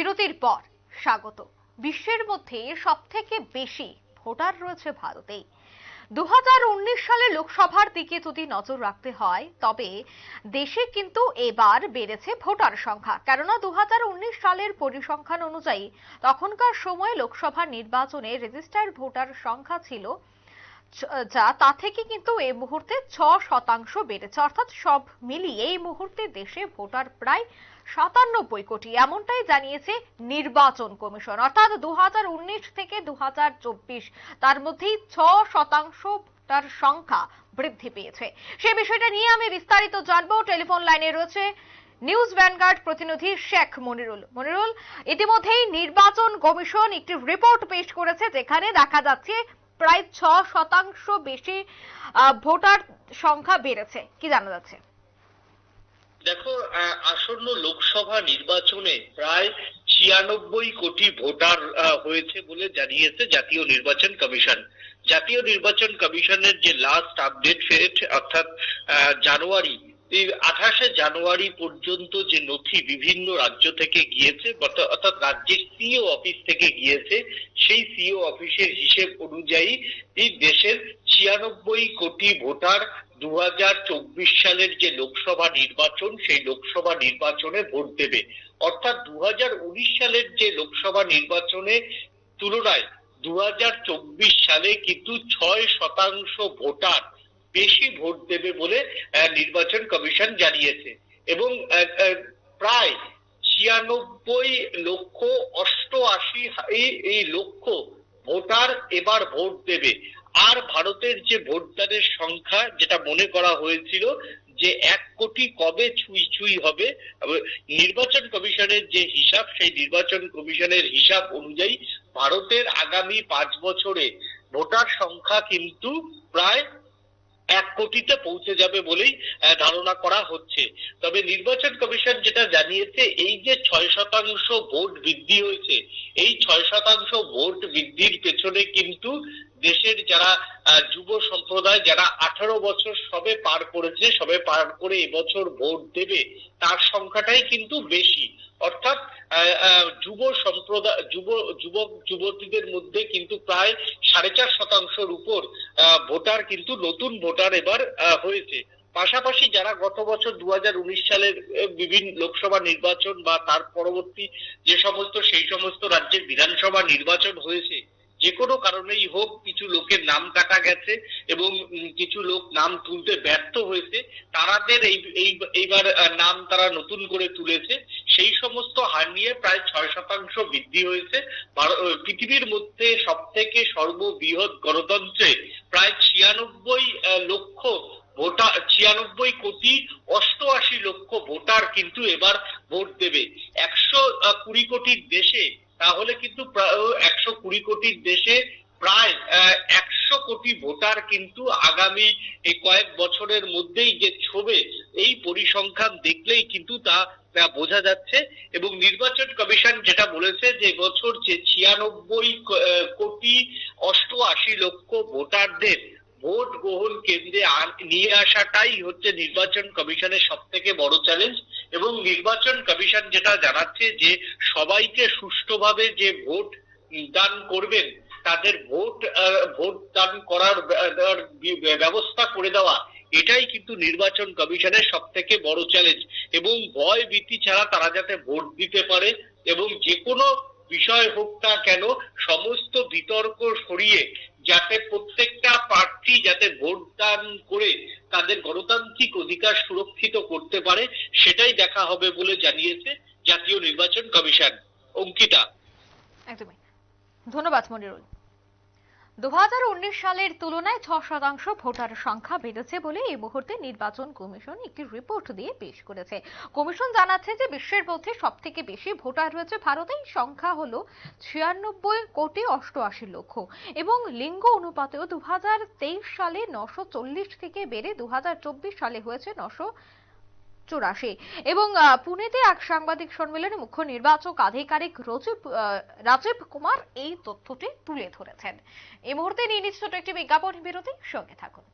বিরতির পর স্বাগত। বিশ্বের মধ্যে সব থেকে বেশি ভোটার রয়েছে ভারতেই দু সালে লোকসভার দিকে যদি নজর রাখতে হয়, তবে দেশে কিন্তু এবার বেড়েছে ভোটার সংখ্যা। কেননা দু হাজার উনিশ সালের পরিসংখ্যান অনুযায়ী তখনকার সময় লোকসভা নির্বাচনে রেজিস্টার্ড ভোটার সংখ্যা ছিল যা, তা থেকে কিন্তু এই মুহূর্তে ছ শতাংশ বেড়েছে। অর্থাৎ সব মিলিয়ে এই মুহূর্তে দেশে ভোটার প্রায় সাতানব্বই কোটি। এমনটাই জানিয়েছে নির্বাচন কমিশন। অর্থাৎ দু থেকে দু তার মধ্যেই ছ শতাংশ ভোটার সংখ্যা বৃদ্ধি পেয়েছে। সে বিষয়টা নিয়ে আমি বিস্তারিত জানব। টেলিফোন লাইনে রয়েছে নিউজ ভ্যানগার্ড প্রতিনিধি শেখ মনিরুল। মনিরুল, ইতিমধ্যেই নির্বাচন কমিশন একটি রিপোর্ট পেশ করেছে যেখানে দেখা যাচ্ছে প্রায় ছ শতাংশ বেশি ভোটার সংখ্যা বেড়েছে। কি জানা যাচ্ছে? দেখো আসন্ন লোকসভা নির্বাচনে প্রায় ছিয়ানব্বই কোটি ভোটার হয়েছে বলে জানিয়েছে জাতীয় নির্বাচন কমিশন। জাতীয় নির্বাচন কমিশনের যে লাস্ট আপডেট অর্থাৎ জানুয়ারি আঠাশে জানুয়ারি পর্যন্ত যে নথি বিভিন্ন রাজ্য থেকে গিয়েছে অর্থাৎ রাজ্যের সিও অফিস থেকে গিয়েছে, সেই সিও অফিসের হিসেব অনুযায়ী এই দেশের ছিয়ানব্বই কোটি ভোটার দু সালের যে লোকসভা নির্বাচন, সেই লোকসভা নির্বাচনে ভোট দেবে। অর্থাৎ দু হাজার উনিশ সালের যে লোকসভা নির্বাচনে তুলনায় দু হাজার চব্বিশ সালে কিন্তু ছয় শতাংশ ভোটার বেশি ভোট দেবে বলে নির্বাচন কমিশন জানিয়েছে। এবং প্রায় ছিয়ানব্বই লক্ষ অষ্টআশি এই লক্ষ ভোটার এবার ভোট দেবে। আর ভারতের যে ভোটদানের সংখ্যা, যেটা মনে করা হয়েছিল যে এক কোটি কবে ছুঁই ছুঁই হবে নির্বাচন কমিশনের যে হিসাব, সেই নির্বাচন কমিশনের হিসাব অনুযায়ী ভারতের আগামী পাঁচ বছরে ভোটার সংখ্যা কিন্তু প্রায় এক কোটিতে পৌঁছে যাবে বলেই ধারণা করা হচ্ছে। তবে নির্বাচন কমিশন যেটা জানিয়েছে, এই যে ছয় শতাংশ ভোট বৃদ্ধি হয়েছে, এই ছয় শতাংশ ভোট বৃদ্ধির পেছনে কিন্তু দেশের যারা যুব সম্প্রদায়, যারা আঠারো বছর সবে পার করেছে, সবে পার করে এবছর ভোট দেবে, তার সংখ্যাটাই কিন্তু বেশি। অর্থাৎ যুব সম্প্রদায় যুব, যুবক, যুবতীদের মধ্যে কিন্তু প্রায় সাড়ে চার শতাংশের উপর ভোটার কিন্তু নতুন ভোটার এবার হয়েছে। পাশাপাশি যারা গত বছর দু হাজার উনিশ সালের বিভিন্ন লোকসভা নির্বাচন বা তার পরবর্তী যে সমস্ত, সেই সমস্ত রাজ্যের বিধানসভা নির্বাচন হয়েছে যে কোনো কারণেই হোক কিছু লোকের নাম কাটা গেছে এবং কিছু লোক নাম তুলতে ব্যর্থ হয়েছে, তারাদের এই, এই- এইবার নাম তারা নতুন করে তুলেছে, সেই সমস্ত হার নিয়ে প্রায় ছয় শতাংশ বৃদ্ধি হয়েছে। পৃথিবীর মধ্যে সব থেকে সর্ববৃহৎ গণতন্ত্রে প্রায় ছিয়ানব্বই লক্ষ ভোটার ছিয়ানব্বই কোটি অষ্টআশি লক্ষ ভোটার কিন্তু এবার ভোট দেবে। একশো কুড়ি কোটির দেশে তাহলে কিন্তু একশো কুড়ি কোটির দেশে প্রায় একশো কোটি ভোটার কিন্তু আগামী এই কয়েক বছরের মধ্যেই যে ছবে, এই পরিসংখ্যান দেখলেই কিন্তু তা বোঝা যাচ্ছে। এবং নির্বাচন কমিশন যেটা বলেছে যে বছর যে ছিয়ানব্বই কোটি অষ্টআশি লক্ষ ভোটারদের ভোট গ্রহণ কেন্দ্রে নিয়ে আসাটাই হচ্ছে নির্বাচন কমিশনের সব থেকে বড় চ্যালেঞ্জ এবং নির্বাচন কমিশন যেটা জানাচ্ছে যে সবাইকে সুষ্ঠুভাবে যে ভোট দান করবেন, তাদের ভোট ভোট দান করার ব্যবস্থা করে দেওয়া, এটাই কিন্তু নির্বাচন কমিশনের সব থেকে বড় চ্যালেঞ্জ এবং ভয় ভীতি ছাড়া তারা যাতে ভোট দিতে পারে এবং যে কোনো বিষয় হোক না কেন, সমস্ত বিতর্ক সরিয়ে যাতে প্রত্যেকটা প্রার্থী যাতে ভোট দান করে তাদের গণতান্ত্রিক অধিকার সুরক্ষিত করতে পারে, সেটাই দেখা হবে বলে জানিয়েছে জাতীয় নির্বাচন কমিশন। অঙ্কিতা। একদমই। ধন্যবাদ মনিরুল। দু হাজার উনিশ সালের তুলনায় ছ শতাংশ ভোটার সংখ্যা বেড়েছে বলে এই মুহূর্তে নির্বাচন কমিশন একটি রিপোর্ট দিয়ে পেশ করেছে। কমিশন জানাচ্ছে যে বিশ্বের মধ্যে সব থেকে বেশি ভোটার রয়েছে ভারতে, এই সংখ্যা হলো ছিয়ানব্বই কোটি অষ্টআশি লক্ষ এবং লিঙ্গ অনুপাতেও দু হাজার তেইশ সালে নশো থেকে বেড়ে দু হাজার চব্বিশ সালে হয়েছে নশো চুরাশি। এবং আহ, পুনেতে এক সাংবাদিক সম্মেলনে মুখ্য নির্বাচক আধিকারিক আহ, রাজীব কুমার এই তথ্যটি তুলে ধরেছেন। এই মুহূর্তে নিয়ে নিশ্চিত একটি বিজ্ঞাপন বিরতি সঙ্গে থাকুন।